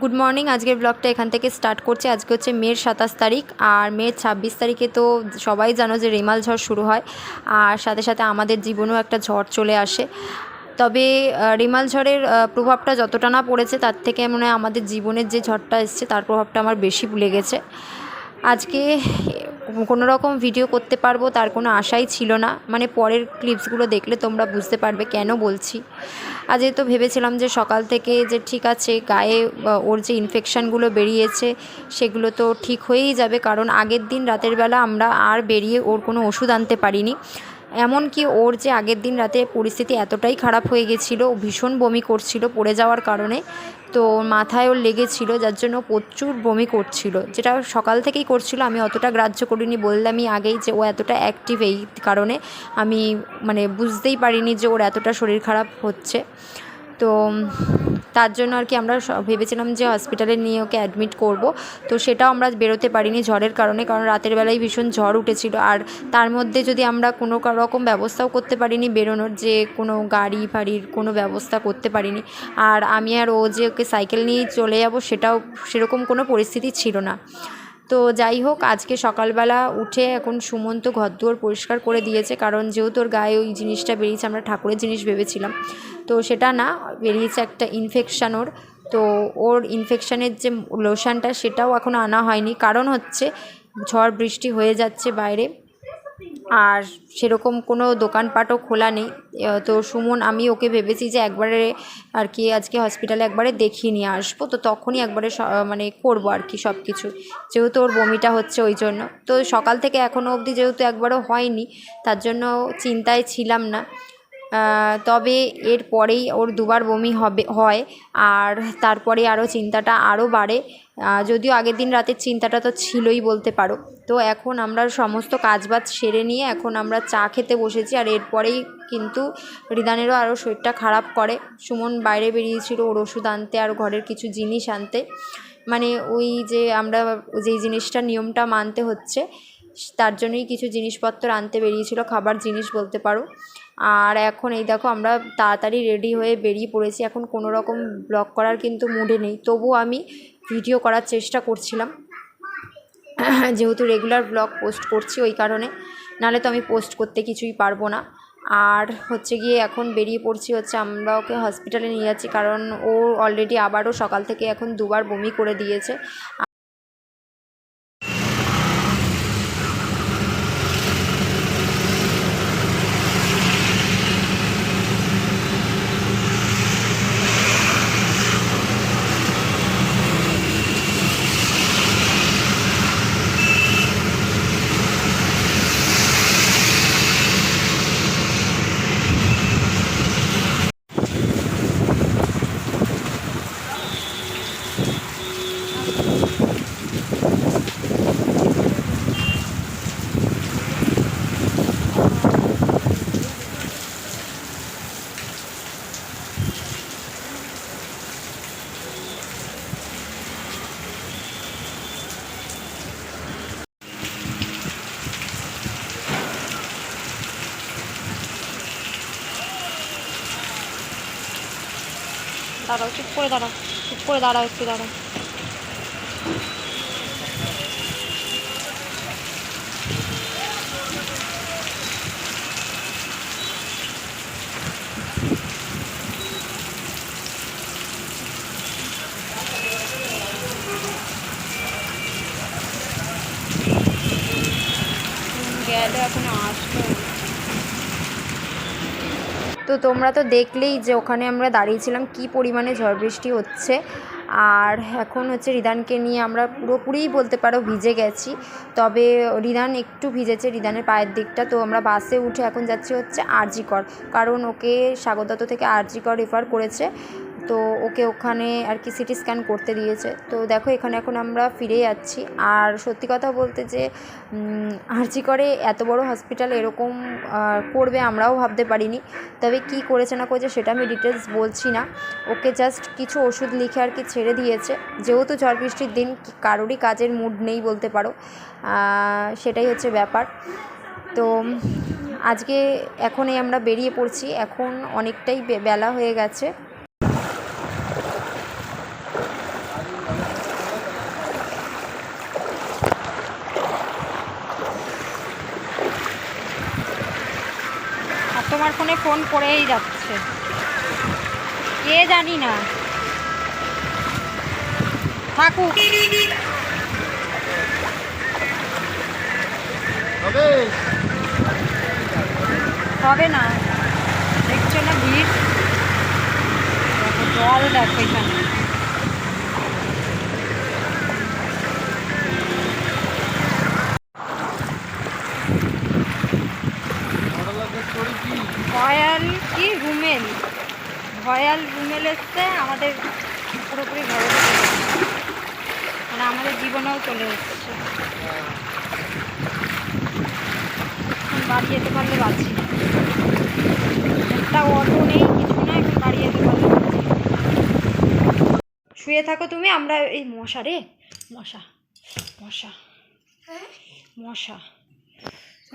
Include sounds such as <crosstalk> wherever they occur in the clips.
Good morning আজকের ব্লগটা এখান থেকে স্টার্ট করছে। আজকে হচ্ছে মের সাতাশ তারিখ, আর মের ছাব্বিশ তারিখে তো সবাই জানো যে রেমাল ঝড় শুরু হয়, আর সাথে সাথে আমাদের জীবনেও একটা ঝড় চলে আসে। তবে রেমাল ঝড়ের প্রভাবটা যতটা না পড়েছে, তার থেকে মনে হয় আমাদের জীবনের যে ঝড়টা এসছে, তার প্রভাবটা আমার বেশি লেগেছে। আজকে কোনো রকম ভিডিও করতে পারব তার কোনো আশাই ছিল না। মানে পরের ক্লিপসগুলো দেখলে তোমরা বুঝতে পারবে কেন বলছি। আজ তো ভেবেছিলাম যে সকাল থেকে যে ঠিক আছে, গায়ে ওর যে ইনফেকশানগুলো বেরিয়েছে, সেগুলো তো ঠিক হয়েই যাবে। কারণ আগের দিন রাতের বেলা আমরা আর বেরিয়ে ওর কোনো ওষুধ আনতে পারিনি। এমনকি ওর যে আগের দিন রাতে পরিস্থিতি এতটাই খারাপ হয়ে গেছিল ভীষণ বমি করছিল, পড়ে যাওয়ার কারণে। তো মাথায় ওর লেগেছিল, যার জন্য প্রচুর বমি করছিল। যেটা সকাল থেকেই করছিল, আমি অতটা গ্রাহ্য করিনি, বললামই আগেই যে ও এতটা অ্যাক্টিভ এই কারণে। আমি মানে বুঝতেই পারিনি যে ওর এতটা শরীর খারাপ হচ্ছে। তো তার জন্য আর কি আমরা ভেবেছিলাম যে হসপিটালে নিয়ে ওকে অ্যাডমিট করব। তো সেটাও আমরা বেরোতে পারিনি ঝড়ের কারণে, কারণ রাতের বেলায় ভীষণ ঝড় উঠেছিল। আর তার মধ্যে যদি আমরা কোনো রকম ব্যবস্থাও করতে পারিনি, বেরোনোর যে কোনো গাড়ি ফাড়ির কোনো ব্যবস্থা করতে পারিনি। আর আমি আর ও যে ওকে সাইকেল নিয়ে চলে যাব, সেটাও সেরকম কোনো পরিস্থিতি ছিল না। তো যাই হোক, আজকে সকালবেলা উঠে এখন সুমন্ত ঘর ঘরদুয়ার পরিষ্কার করে দিয়েছে, কারণ যেহেতু ওর গায়ে ওই জিনিসটা বেরিয়েছে, আমরা ঠাকুরের জিনিস ভেবেছিলাম। তো সেটা না, বেরিয়েছে একটা ইনফেকশান ওর। তো ওর ইনফেকশানের যে লোশনটা সেটাও এখনও আনা হয়নি। কারণ হচ্ছে ঝড় বৃষ্টি হয়ে যাচ্ছে বাইরে। আর সেরকম কোনো দোকানপাটও খোলা নেই। তো সুমন, আমি ওকে ভেবেছি যে একবারে আর কি আজকে হসপিটালে একবারে দেখিয়ে নিয়ে আসব। তো তখনই একবারে মানে করব আর কি সব কিছু যেহেতু ওর বমিটা হচ্ছে ওই জন্য। তো সকাল থেকে এখনও অবধি যেহেতু একবারও হয়নি, তার জন্য চিন্তায় ছিলাম না। তবে এর পরেই ওর দুবার বমি হবে, হয়। আর তারপরে আরও চিন্তাটা আরও বাড়ে। যদিও আগের দিন রাতের চিন্তাটা তো ছিলই বলতে পারো। তো এখন আমরা সমস্ত কাজবাজ সেরে নিয়ে এখন আমরা চা খেতে বসেছি। আর এরপরেই কিন্তু রিদানেরও আরও শরীরটা খারাপ করে। সুমন বাইরে বেরিয়েছিল ওর ওষুধ আনতে আর ঘরের কিছু জিনিস আনতে। মানে ওই যে আমরা যেই জিনিসটা নিয়মটা মানতে হচ্ছে, তার জন্যই কিছু জিনিসপত্র আনতে বেরিয়েছিল। খাবার জিনিস বলতে পারো। আর এখন এই দেখো আমরা তাড়াতাড়ি রেডি হয়ে বেরিয়ে পড়েছি। এখন কোনো রকম ব্লগ করার কিন্তু মুডে নেই। তবু আমি ভিডিও করার চেষ্টা করছিলাম। <clears throat> যেহেতু রেগুলার ব্লগ পোস্ট করছি ওই কারণে। নাহলে তো আমি পোস্ট করতে কিছুই পারব না। আর হচ্ছে গিয়ে এখন বেরিয়ে পড়ছি হচ্ছে আমরা ওকে হসপিটালে নিয়ে যাচ্ছি। কারণ ও অলরেডি আবারও সকাল থেকে এখন দুবার বমি করে দিয়েছে। 달아 숯불에 달아 숯불에 달아 이렇게 달아 Yeah, they're gonna তো তোমরা তো দেখলেই যে ওখানে আমরা দাঁড়িয়েছিলাম, কি পরিমাণে ঝড় বৃষ্টি হচ্ছে। আর এখন হচ্ছে রিদানকে নিয়ে আমরা পুরোপুরিই বলতে পারো ভিজে গেছি। তবে রিদান একটু ভিজেছে, রিদানের পায়ের দিকটা। তো আমরা বাসে উঠে এখন যাচ্ছি হচ্ছে আরজিকর। কারণ ওকে স্বাগতত থেকে আরজিকর রেফার করেছে। তো ওকে ওখানে আর কি সিটি স্ক্যান করতে দিয়েছে। তো দেখো এখানে এখন আমরা ফিরে যাচ্ছি। আর সত্যি কথা বলতে যে আরজি করে এত বড় হসপিটাল এরকম করবে আমরাও ভাবতে পারিনি। তবে কি করেছে না করেছে সেটা আমি ডিটেলস বলছি না। ওকে জাস্ট কিছু ওষুধ লিখে আর কি ছেড়ে দিয়েছে। যেহেতু ঝড় বৃষ্টির দিন কারোরই কাজের মুড নেই বলতে পারো। সেটাই হচ্ছে ব্যাপার। তো, আজকে এখনই আমরা বেরিয়ে পড়ছি। এখন অনেকটাই বেলা হয়ে গেছে। আমার ফোনে ফোন করেই যাচ্ছে। কে জানি না। থাকুক হবে না। দেখছ না ভিড়? জল দেখো এখানে বড়লাটের story কি? ভয়াল কি রুমেল রুমেল এসছে, আমাদের পুরোপুরি ঘরে চলে মানে আমাদের জীবনেও চলে এসছে। বাড়ি যেতে পারলে বাঁচি। একটা অটো নেই, কিছু না এখন বাড়ি যেতে পারলে শুয়ে থাকো তুমি, আমরা এই মশা রে, মশা মশা মশা।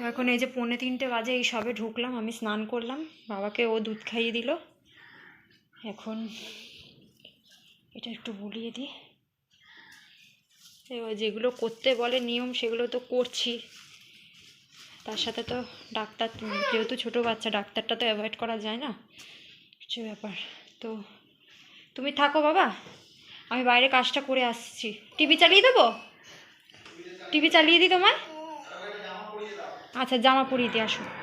এখন এই যে পৌনে তিনটে বাজে, এই সবে ঢুকলাম, আমি স্নান করলাম। বাবাকে ও দুধ খাইয়ে দিল। এখন এটা একটু বলিয়ে দিই। এবার যেগুলো করতে বলে নিয়ম, সেগুলো তো করছি। তার সাথে তো ডাক্তার, যেহেতু ছোটো বাচ্চা, ডাক্তারটা তো অ্যাভয়েড করা যায় না? কিছু ব্যাপার। তো তুমি থাকো বাবা। আমি বাইরে কাজটা করে আসছি। টিভি চালিয়ে দেবো? টিভি চালিয়ে দিই তোমায়? আচ্ছা জামা পরিয়ে দিয়ে আসো।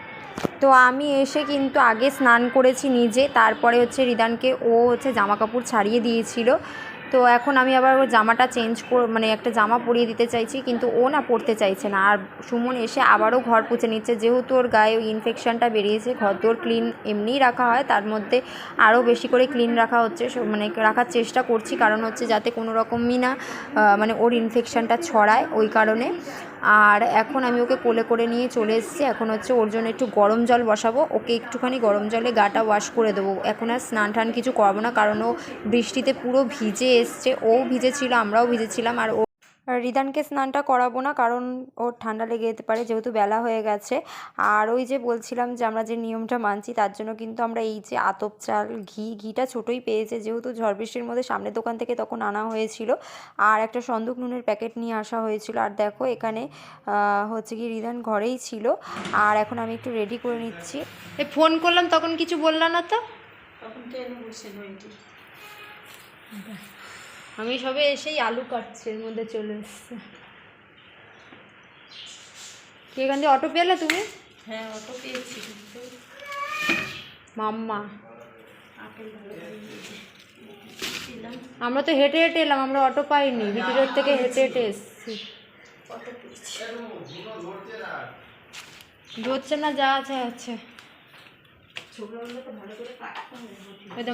তো আমি এসে কিন্তু আগে স্নান করেছি নিজে, তারপরে হচ্ছে রিদানকে, ও হচ্ছে জামা কাপড় ছাড়িয়ে দিয়েছিল। তো এখন আমি আবার ওর জামাটা চেঞ্জ কর মানে একটা জামা পরিয়ে দিতে চাইছি, কিন্তু ও না পরতে চাইছে না। আর সুমন এসে আবারও ঘর পুছে নিচ্ছে। যেহেতু ওর গায়ে ওই ইনফেকশানটা বেরিয়েছে, ঘর তোর ক্লিন এমনিই রাখা হয়, তার মধ্যে আরও বেশি করে ক্লিন রাখা হচ্ছে। মানে রাখার চেষ্টা করছি, কারণ হচ্ছে যাতে কোনো রকমই না মানে ওর ইনফেকশানটা ছড়ায় ওই কারণে। আর এখন আমি ওকে কোলে করে নিয়ে চলে এসেছি। এখন হচ্ছে ওর জন্য একটু গরম জল বসাবো। ওকে একটুখানি গরম জলে গাটা ওয়াশ করে দেবো। এখন আর স্নান টান কিছু করব না, কারণ ও বৃষ্টিতে পুরো ভিজে এসছে। ও ভিজেছিল, আমরাও ভিজেছিলাম, আর ও রিদানকে স্নানটা করাবো না কারণ ওর ঠান্ডা লেগে যেতে পারে যেহেতু বেলা হয়ে গেছে। আর ওই যে বলছিলাম যে আমরা যে নিয়মটা মানছি তার জন্য কিন্তু আমরা এই যে আতপ চাল ঘি ঘিটা ছোটোই পেয়েছে যেহেতু ঝড় বৃষ্টির মধ্যে সামনের দোকান থেকে তখন আনা হয়েছিল। আর একটা সন্দুক নুনের প্যাকেট নিয়ে আসা হয়েছিল। আর দেখো এখানে হচ্ছে কি রিদান ঘরেই ছিল। আর এখন আমি একটু রেডি করে নিচ্ছি। এ ফোন করলাম তখন কিছু বললাম না তো? আমি সবে এসেই আলু কাটছি এর মধ্যে চলে এসছে। কি এখান দিয়ে অটো পেলে তুমি? হ্যাঁ অটো পেয়েছি মাম্মা। আমরা তো হেঁটে হেঁটে এলাম আমরা অটো পাইনি ভিতরের থেকে হেঁটে হেঁটে এসছি। ধরছে না যা আছে আছে।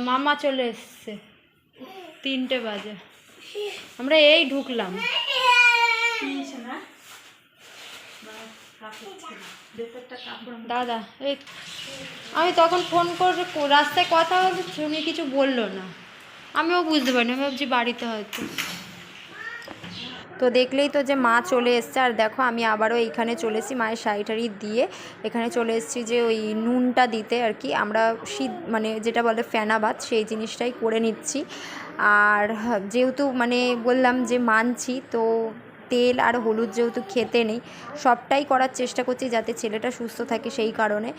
মামা চলে এসছে। তিনটে বাজে। আমরা এই ঢুকলাম। দাদা, এই আমি তখন ফোন করে রাস্তায় কথা উনি কিছু বলল না। আমিও বুঝতে পারিনি, আমি ভাবছি বাড়িতে হয়তো। তো দেখলেই তো যে মা চলে এসছে। আর দেখো, আমি আবারও এইখানে চলে এসেছি মায়ের শাড়ি টাড়ি দিয়ে। এখানে চলে এসেছি যে ওই নুনটা দিতে আর কি। আমরা শীত মানে যেটা বলে ফেনাবাদ সেই জিনিসটাই করে নিচ্ছি। আর যেহেতু মানে বললাম যে মানছি, তো তেল আর হলুদ যেহেতু খেতে নেই, সবটাই করার চেষ্টা করছি যাতে ছেলেটা সুস্থ থাকে সেই কারণে।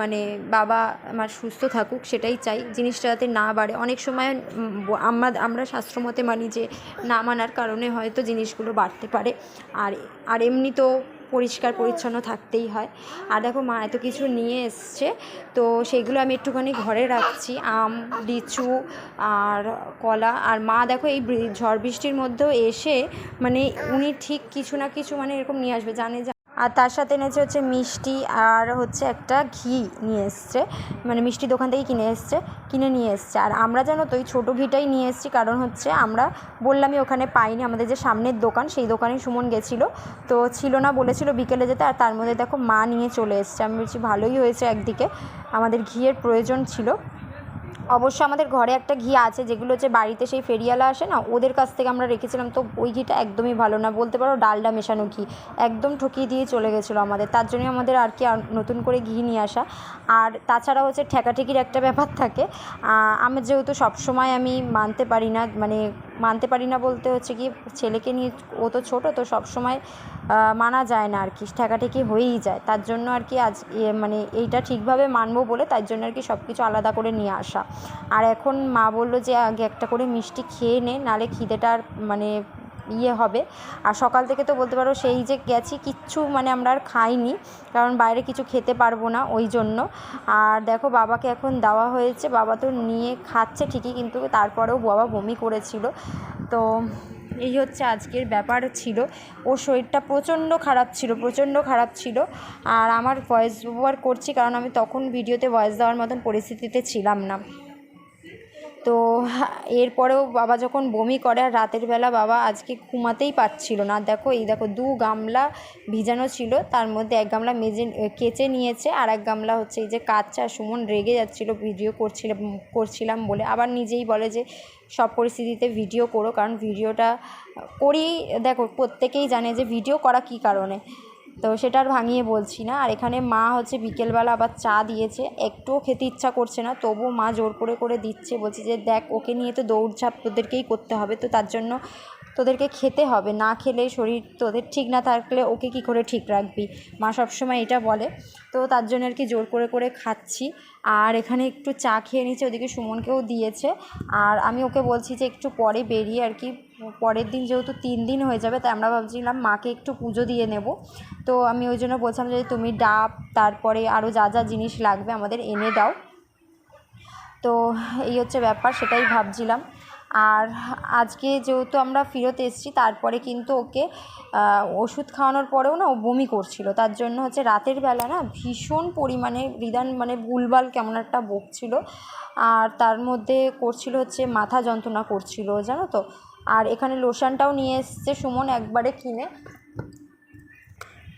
মানে বাবা আমার সুস্থ থাকুক সেটাই চাই, জিনিসটা যাতে না বাড়ে। অনেক সময় আমরা আমরা শাস্ত্রমতে মানি যে না মানার কারণে হয়তো জিনিসগুলো বাড়তে পারে। আর আর এমনি তো পরিষ্কার, পরিচ্ছন্ন থাকতেই হয়। আর দেখো মা এত কিছু নিয়ে এসছে, তো সেগুলো আমি একটুখানি ঘরে রাখছি, আম, লিচু আর কলা। আর মা দেখো এই ঝড় বৃষ্টির মধ্যেও এসে মানে উনি ঠিক কিছু না কিছু মানে এরকম নিয়ে আসবে, জানে আর তার সাথে এনেছে হচ্ছে মিষ্টি আর হচ্ছে একটা ঘি নিয়ে এসছে। মানে মিষ্টি দোকান থেকে কিনে এসছে, কিনে নিয়ে এসছে। আর আমরা জানো তো ওই ছোটো ঘিটাই নিয়ে এসছি কারণ হচ্ছে আমরা বললামই ওখানে পাইনি। আমাদের যে সামনের দোকান, সেই দোকানে সুমন গেছিল। তো ছিল না বলেছিল বিকেলে যেতে। আর তার মধ্যে দেখো মা নিয়ে চলে এসছে। আমি বলছি, ভালোই হয়েছে একদিকে। আমাদের ঘিয়ের প্রয়োজন ছিল। অবশ্য আমাদের ঘরে একটা ঘি আছে, যেগুলো হচ্ছে বাড়িতে সেই ফেরিয়ালা আসে না, ওদের কাছ থেকে আমরা রেখেছিলাম। তো ওই ঘিটা একদমই ভালো না। বলতে পারো ডালডা মেশানো ঘি। একদম ঠকিয়ে দিয়ে চলে গেছিল আমাদের। তার জন্যই আমাদের আর কি নতুন করে ঘি নিয়ে আসা। আর তাছাড়া হচ্ছে ঠেকাঠেকির একটা ব্যাপার থাকে। আমার আমি যেহেতু সবসময় আমি মানতে পারি না মানে মানতে পারি না বলতে হচ্ছে কি ছেলেকে নিয়ে ও তো ছোটো, তো সব সময় মানা যায় না আর কি, ঠেকাঠেকি হয়েই যায়। তার জন্য আর কি আজ মানে এইটা ঠিকভাবে মানবো বলে তার জন্য আর কি সব কিছু আলাদা করে নিয়ে আসা। আর এখন মা বলল যে আগে একটা করে মিষ্টি খেয়ে নে, নালে খিদেটা আর মানে ইয়ে হবে। আর সকাল থেকে তো বলতে পারো সেই যে গেছি, কিচ্ছু মানে আমরা আর খাইনি, কারণ বাইরে কিছু খেতে পারব না ওই জন্য। আর দেখো বাবাকে এখন দেওয়া হয়েছে, বাবা তো নিয়ে খাচ্ছে ঠিকই, কিন্তু তারপরেও বাবা বমি করেছিল। তো এই হচ্ছে আজকের ব্যাপার ছিল। ওর শরীরটা প্রচণ্ড খারাপ ছিল, প্রচণ্ড খারাপ ছিল। আর আমার ভয়েস ওভার করছি, কারণ আমি তখন ভিডিওতে ভয়েস দেওয়ার মতন পরিস্থিতিতে ছিলাম না। তো এরপরেও বাবা যখন বমি করে, আর রাতের বেলা বাবা আজকে ঘুমাতেই পারছিল না। দেখো, এই দেখো, দু গামলা ভিজানো ছিল, তার মধ্যে এক গামলা মেজে, কেচে নিয়েছে, আর এক গামলা হচ্ছে এই যে কাচ্চা সুমন রেগে যাচ্ছিল, ভিডিও করছিলাম করছিলাম বলে। আবার নিজেই বলে যে, সব পরিস্থিতিতে ভিডিও করো, কারণ ভিডিওটা করি দেখো, প্রত্যেকেই জানে যে ভিডিও করা কী কারণে। তো সেটা আর ভাঙিয়ে বলছি না। আর এখানে মা হচ্ছে বিকেলবেলা আবার চা দিয়েছে। একটুও খেতে ইচ্ছা করছে না তবু মা জোর করে করে দিচ্ছে। বলছে যে, দেখ, ওকে নিয়ে তো দৌড়ঝাঁপ তোদেরকেই করতে হবে, তো তার জন্য তোদেরকে খেতে হবে। না খেলে শরীর তোদের ঠিক না থাকলে ওকে কী করে ঠিক রাখবি? মা সবসময় এটা বলে। তো তার জন্য আর কি জোর করে করে খাচ্ছি। আর এখানে একটু চা খেয়ে নিচ্ছে, ওদিকে সুমনকেও দিয়েছে। আর আমি ওকে বলছি যে, একটু পরে বেরিয়ে আর কি পরের দিন যেহেতু তিন দিন হয়ে যাবে, তাই আমরা ভাবছিলাম মাকে একটু পুজো দিয়ে নেব। তো আমি ওই জন্য বলছিলাম যে তুমি ডাব, তারপরে আরও যা যা জিনিস লাগবে আমাদের এনে দাও। তো এই হচ্ছে ব্যাপার, সেটাই ভাবছিলাম। আর আজকে যেহেতু আমরা ফেরত এসেছি, তারপরে কিন্তু ওকে ওষুধ খাওয়ানোর পরেও না ও বমি করছিল। তার জন্য হচ্ছে রাতের বেলা না ভীষণ পরিমাণে, রিদান মানে ভুলভাল কেমন একটা বকছিল। আর তার মধ্যে করছিল হচ্ছে মাথা যন্ত্রণা করছিল, জানো তো? আর এখানে লোশনটাও নিয়ে এসছে সুমন একবারে কিনে।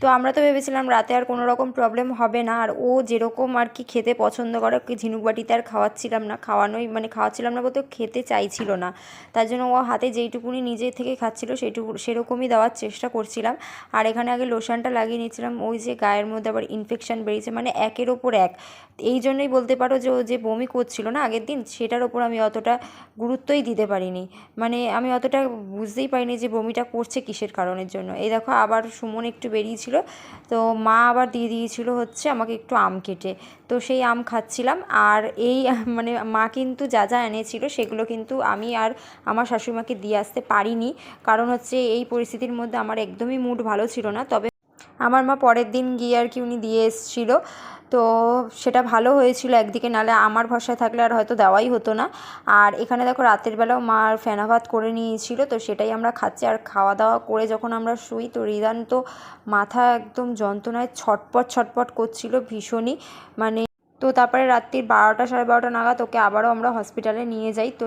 তো আমরা তো ভেবেছিলাম রাতে আর কোনো রকম প্রবলেম হবে না, আর ও যেরকম আর কি খেতে পছন্দ করে ঝিনুক বাটিতে আর খাওয়াচ্ছিলাম না, খাওয়ানোই মানে খাওয়াচ্ছিলাম না বলতে খেতে চাইছিল না। তার জন্য ও হাতে যেইটুকুনি নিজে থেকে খাচ্ছিল সেইটুকু সেরকমই দেওয়ার চেষ্টা করছিলাম। আর এখানে আগে লোশনটা লাগিয়ে নিয়েছিলাম, ওই যে গায়ের মধ্যে আবার ইনফেকশান বেরিয়েছে মানে একের ওপর এক। এই জন্যই বলতে পারো যে ও যে বমি করছিল না আগের দিন, সেটার ওপর আমি অতটা গুরুত্বই দিতে পারিনি। মানে আমি অতটা বুঝতেই পারিনি যে বমিটা করছে কিসের কারণের জন্য। এই দেখো আবার সুমন একটু বেরিয়েছিল, তো মা আবার দিয়ে দিয়েছিল হচ্ছে আমাকে একটু আম কেটে। তো সেই আম খাচ্ছিলাম আর এই <laughs> মানে মা কিন্তু যা যা এনেছিল সেগুলো কিন্তু আমি আর আমার শাশুড়িমাকে দিয়ে আসতে পারিনি। কারণ হচ্ছে এই পরিস্থিতির মধ্যে আমার একদমই মুড ভালো ছিল না, তবে আমার মা পরের দিন গিয়ে আর কি উনি দিয়ে এসেছিল। তো সেটা ভালো হয়েছিল একদিকে, নালে আমার ভরসায় থাকলে আর হয়তো দেওয়াই হতো না। আর এখানে দেখো রাতের বেলাও মা ফেনা ভাত করে নিয়েছিল, তো সেটাই আমরা খাচ্ছি। আর খাওয়া দাওয়া করে যখন আমরা শুই, তো রিদান তো মাথা একদম যন্ত্রণায় ছটপট ছটপট করছিল ভীষণই। মানে তো তারপরে রাত্রির বারোটা, সাড়ে বারোটা নাগাদ ওকে আবারও আমরা হসপিটালে নিয়ে যাই। তো